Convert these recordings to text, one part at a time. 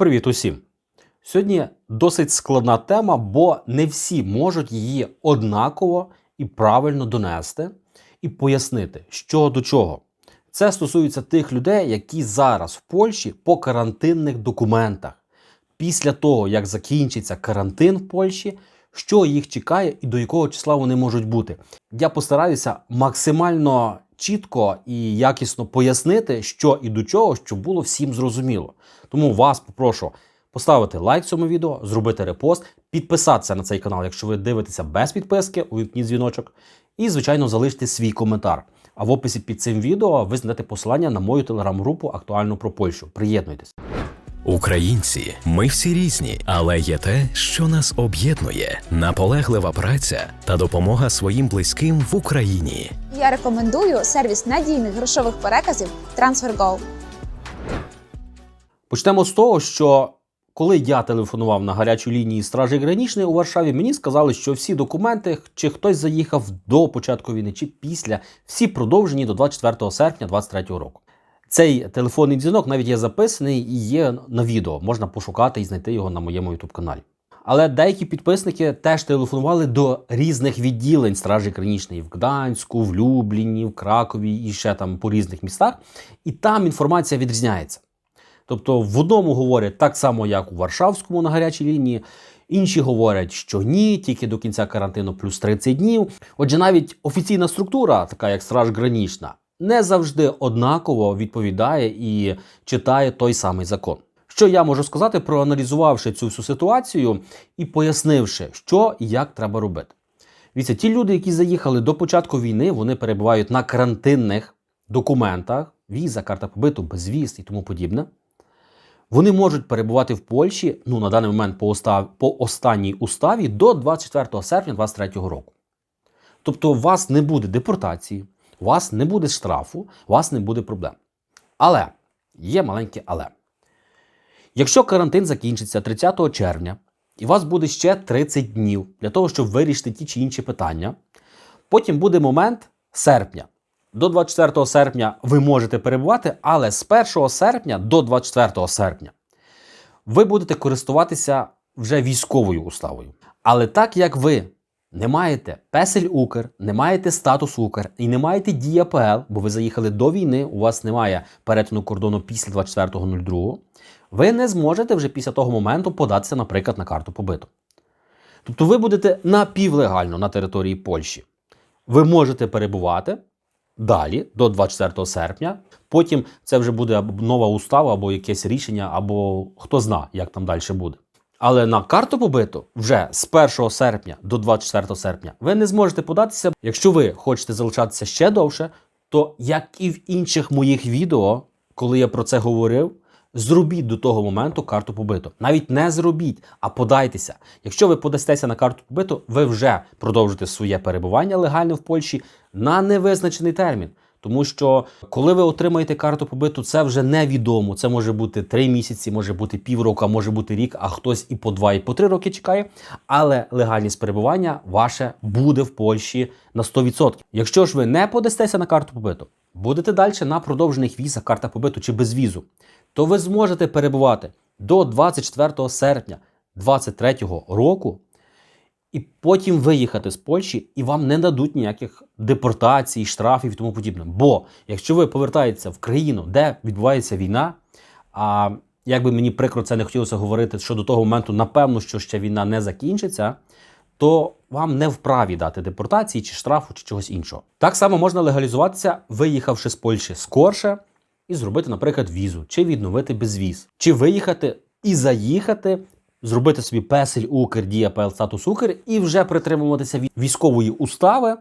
Привіт усім! Сьогодні досить складна тема, бо не всі можуть її однаково і правильно донести і пояснити, що до чого. Це стосується тих людей, які зараз в Польщі по карантинних документах. Після того, як закінчиться карантин в Польщі, що їх чекає і до якого числа вони можуть бути. Я постараюся максимально чітко і якісно пояснити, що і до чого, щоб було всім зрозуміло. Тому вас попрошу поставити лайк цьому відео, зробити репост, підписатися на цей канал, якщо ви дивитеся без підписки, увімкніть дзвіночок, і, звичайно, залиште свій коментар. А в описі під цим відео ви знайдете посилання на мою телеграм-групу актуально про Польщу. Приєднуйтесь. Українці, ми всі різні, але є те, що нас об'єднує: наполеглива праця та допомога своїм близьким в Україні. Я рекомендую сервіс надійних грошових переказів TransferGo. Почнемо з того, що коли я телефонував на гарячу лінію Стражі Гранічної у Варшаві, мені сказали, що всі документи, чи хтось заїхав до початку війни, чи після, всі продовжені до 24 серпня 2023 року. Цей телефонний дзвінок навіть є записаний і є на відео. Можна пошукати і знайти його на моєму youtube каналі. Але деякі підписники теж телефонували до різних відділень Стражі Гранічної в Гданську, в Любліні, в Кракові і ще там по різних містах. І там інформація відрізняється. Тобто в одному говорять так само, як у Варшавському на гарячій лінії, інші говорять, що ні, тільки до кінця карантину плюс 30 днів. Отже, навіть офіційна структура, така як Страж Гранічна, не завжди однаково відповідає і читає той самий закон. Що я можу сказати, проаналізувавши цю всю ситуацію і пояснивши, що і як треба робити. Дивіться, ті люди, які заїхали до початку війни, вони перебувають на карантинних документах, віза, карта побиту, безвіз і тому подібне. Вони можуть перебувати в Польщі ну, на даний момент по, устав, по останній уставі до 24 серпня 2023 року. Тобто, у вас не буде депортації, у вас не буде штрафу, у вас не буде проблем. Але є маленьке але. Якщо карантин закінчиться 30 червня, і у вас буде ще 30 днів для того, щоб вирішити ті чи інші питання, потім буде момент серпня. До 24 серпня ви можете перебувати, але з 1 серпня до 24 серпня ви будете користуватися вже військовою уставою. Але так як ви не маєте песель Укр, не маєте статус Укр і не маєте дія ПЛ, бо ви заїхали до війни, у вас немає перетину кордону після 24.02, ви не зможете вже після того моменту податися, наприклад, на карту побиту. Тобто ви будете напівлегально на території Польщі. Ви можете перебувати далі, до 24 серпня. Потім це вже буде нова устава, або якесь рішення, або хто зна, як там далі буде. Але на карту побиту вже з 1 серпня до 24 серпня ви не зможете податися. Якщо ви хочете залишатися ще довше, то як і в інших моїх відео, коли я про це говорив, зробіть до того моменту карту побиту. Навіть не зробіть, а подайтеся. Якщо ви подастеся на карту побиту, ви вже продовжите своє перебування легальне в Польщі на невизначений термін. Тому що коли ви отримаєте карту побиту, це вже невідомо. Це може бути 3 місяці, може бути півроку, може бути рік, а хтось і по 2, і по 3 роки чекає. Але легальність перебування ваше буде в Польщі на 100%. Якщо ж ви не подастеся на карту побиту, будете далі на продовжених візах, карта побиту чи без візу, то ви зможете перебувати до 24 серпня 2023 року і потім виїхати з Польщі, і вам не дадуть ніяких депортацій, штрафів і тому подібне. Бо якщо ви повертаєтеся в країну, де відбувається війна, а як би мені прикро це не хотілося говорити, що до того моменту, напевно, що ще війна не закінчиться, то вам не вправі дати депортації чи штрафу, чи чогось іншого. Так само можна легалізуватися, виїхавши з Польщі скорше, і зробити, наприклад, візу, чи відновити безвіз, чи виїхати і заїхати зробити собі песель Укр, Дія ПЛ, статус Укр і вже притримуватися військової устави,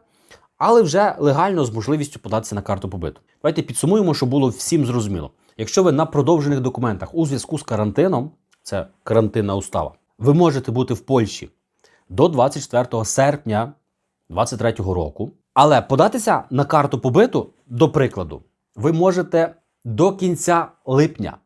але вже легально з можливістю податися на карту побиту. Давайте підсумуємо, щоб було всім зрозуміло. Якщо ви на продовжених документах у зв'язку з карантином, це карантинна устава, ви можете бути в Польщі до 24 серпня 2023 року, але податися на карту побиту, до прикладу, ви можете до кінця липня.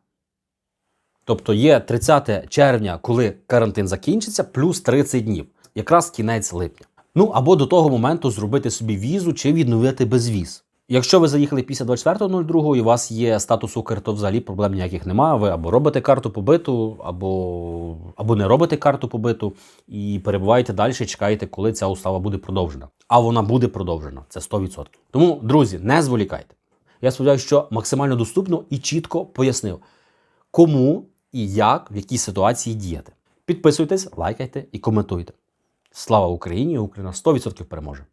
Тобто є 30 червня, коли карантин закінчиться, плюс 30 днів, якраз кінець липня. Ну або до того моменту зробити собі візу чи відновити безвіз. Якщо ви заїхали після 24.02 і у вас є статус Укр, то взагалі проблем ніяких немає. Ви або робите карту побиту, або, або не робите карту побиту і перебуваєте далі, чекаєте, коли ця устава буде продовжена. А вона буде продовжена, це 100%. Тому, друзі, не зволікайте. Я сподіваюся, що максимально доступно і чітко пояснив, кому і як в якій ситуації діяти. Підписуйтесь, лайкайте і коментуйте. Слава Україні! Україна 100% переможе!